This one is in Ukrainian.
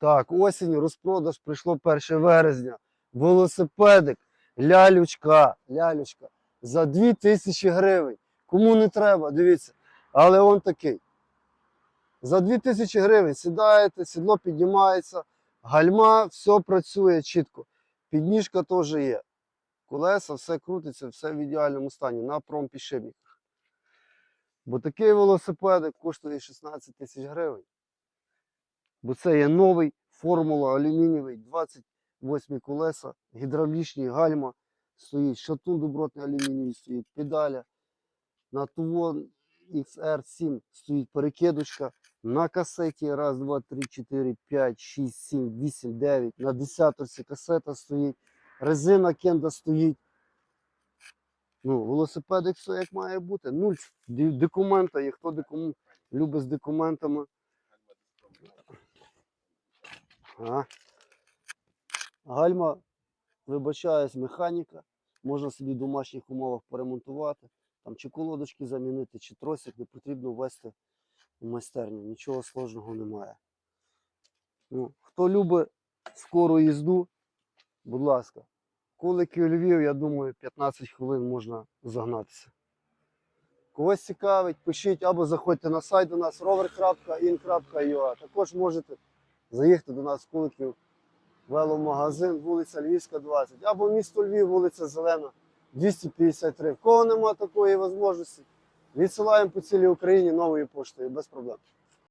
Так, осінь, розпродаж прийшло 1 вересня. Велосипедик, лялючка, лялючка за 2000 гривень. Кому не треба, дивіться. Але он такий. За 2000 гривень сідаєте, сідло піднімається, гальма, все працює чітко. Підніжка теж є. Колеса, все крутиться, все в ідеальному стані на промпішипниках. Бо такий велосипедик коштує 16 тисяч гривень. Бо це є новий формула алюмінієвий, 28 колеса, гідравлічні гальма стоїть, шатун добротний алюмінієвий стоїть, педаля. На Тувон XR7 стоїть перекидочка. На касеті 1, 2, 3, 4, 5, 6, 7, 8, 9. На десяторці касета стоїть. Резина кенда стоїть. Ну, велосипедик все як має бути. Нуль документа є. Хто докум... любить з документами. А. Гальма, вибачаюсь, механіка. Можна собі в домашніх умовах поремонтувати. Там чи колодочки замінити, чи тросик не потрібно ввести в майстерню. Нічого сложного немає. Ну, хто любить скору їзду, будь ласка. Кулики у Львів, я думаю, 15 хвилин можна загнатися. Когось цікавить, пишіть або заходьте на сайт до нас rover.in.ua. Також можете заїхати до нас в Куликів веломагазин, вулиця Львівська, 20, або місто Львів, вулиця Зелена, 253. В кого нема такої можливості, відсилаємо по цілій Україні новою поштою без проблем.